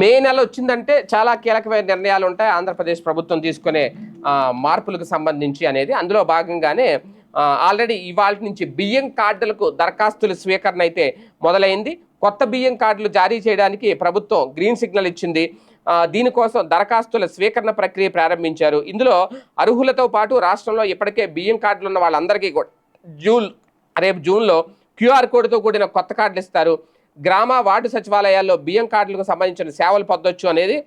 మే నెల వచ్చిందంటే చాలా కీలకమైన నిర్ణయాలు ఉంటాయి. ఆంధ్రప్రదేశ్ ప్రభుత్వం తీసుకునే మార్పులకు సంబంధించి అనేది. అందులో భాగంగానే ఆల్రెడీ ఇవాళ నుంచి బియ్యం కార్డులకు దరఖాస్తుల స్వీకరణ అయితే మొదలైంది. కొత్త బియ్యం కార్డులు జారీ చేయడానికి ప్రభుత్వం గ్రీన్ సిగ్నల్ ఇచ్చింది. దీనికోసం దరఖాస్తుల స్వీకరణ ప్రక్రియ ప్రారంభించారు. ఇందులో అర్హులతో పాటు రాష్ట్రంలో ఇప్పటికే బియ్యం కార్డులు ఉన్న వాళ్ళందరికీ కూడా జూన్ రేపు జూన్లో క్యూఆర్ కోడ్తో కూడిన కొత్త కార్డులు ఇస్తారు. గ్రామ వార్డు సచివాలయాల్లో బియ్యం కార్డులకు సంబంధించిన సేవలు పొందొచ్చు అనేది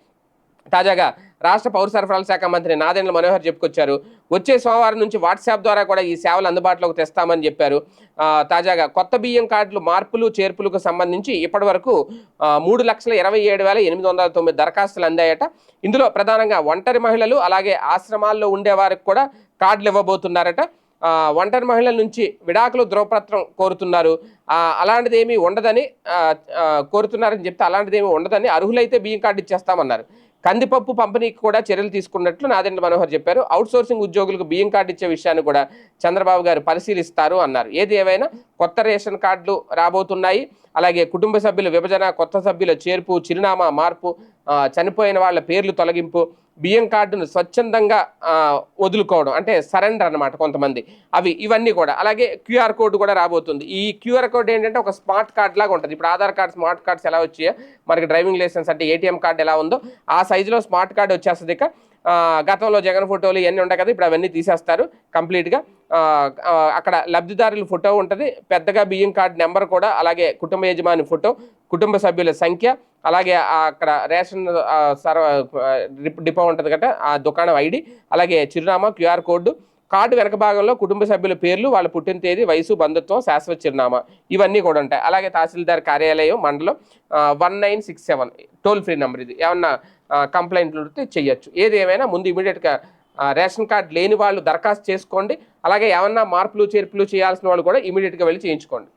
తాజాగా రాష్ట్ర పౌర సరఫరాల శాఖ మంత్రి నాదెండ్ల మనోహర్ చెప్పుకొచ్చారు. వచ్చే సోమవారం నుంచి వాట్సాప్ ద్వారా కూడా ఈ సేవలు అందుబాటులోకి తెస్తామని చెప్పారు. తాజాగా కొత్త బియ్యం కార్డులు మార్పులు చేర్పులకు సంబంధించి ఇప్పటి వరకు మూడు లక్షల ఇరవై ఏడు వేల ఎనిమిది వందల తొమ్మిది దరఖాస్తులు అందాయట. ఇందులో ప్రధానంగా ఒంటరి మహిళలు అలాగే ఆశ్రమాల్లో ఉండే వారికి కూడా కార్డులు ఇవ్వబోతున్నారట. ఒంటరి మహిళల నుంచి విడాకులు ధ్రువపత్రం కోరుతున్నారు. అలాంటిది ఏమీ ఉండదని కోరుతున్నారని చెప్తే అలాంటిది ఏమీ ఉండదని అర్హులైతే బియ్యం కార్డు ఇచ్చేస్తామన్నారు. కందిపప్పు పంపిణీకి కూడా చర్యలు తీసుకున్నట్లు నాదెండ్ల మనోహర్ చెప్పారు. అవుట్ సోర్సింగ్ ఉద్యోగులకు బియ్యం కార్డు ఇచ్చే విషయాన్ని కూడా చంద్రబాబు గారు పరిశీలిస్తారు అన్నారు. ఏది ఏమైనా కొత్త రేషన్ కార్డులు రాబోతున్నాయి. అలాగే కుటుంబ సభ్యుల విభజన కొత్త సభ్యుల చేర్పు చిరునామా మార్పు చనిపోయిన వాళ్ళ పేర్లు తొలగింపు బియ్యం కార్డును స్వచ్ఛందంగా వదులుకోవడం అంటే సరెండర్ అన్నమాట కొంతమంది. అవి ఇవన్నీ కూడా. అలాగే క్యూఆర్ కోడ్ కూడా రాబోతుంది. ఈ క్యూఆర్ కోడ్ ఏంటంటే ఒక స్మార్ట్ కార్డ్ లాగా ఉంటుంది. ఇప్పుడు ఆధార్ కార్డ్ స్మార్ట్ కార్డ్స్ ఎలా వచ్చాయో మనకి డ్రైవింగ్ లైసెన్స్ అంటే ఏటీఎం కార్డు ఎలా ఉందో ఆ సైజులో స్మార్ట్ కార్డు వచ్చేస్తుంది ఇక. గతంలో జగన్ ఫోటోలు ఇవన్నీ ఉంటాయి కదా ఇప్పుడు అవన్నీ తీసేస్తారు కంప్లీట్గా అక్కడ లబ్ధిదారుల ఫోటో ఉంటుంది. పెద్దగా బియ్యం కార్డు నెంబర్ కూడా అలాగే కుటుంబ యజమాని ఫోటో కుటుంబ సభ్యుల సంఖ్య అలాగే అక్కడ రేషన్ సర్వ డిపో ఉంటుంది కదా ఆ దుకాణం ఐడి అలాగే చిరునామా క్యూఆర్ కోడ్. కార్డు వెనక భాగంలో కుటుంబ సభ్యుల పేర్లు వాళ్ళ పుట్టిన తేదీ వయసు బంధుత్వం శాశ్వత చిరునామా. ఇవన్నీ కూడా ఉంటాయి. అలాగే తహసీల్దార్ కార్యాలయం మండలం one nine six seven toll free number ఇది. ఏమన్నా కంప్లైంట్లు చేయొచ్చు ఏది ఏమైనా ముందు ఇమీడియట్గా రేషన్ కార్డు లేని వాళ్ళు దరఖాస్తు చేసుకోండి. అలాగే ఏమన్నా మార్పులు చేర్పులు చేయాల్సిన వాళ్ళు కూడా ఇమీడియట్గా వెళ్ళి చేయించుకోండి.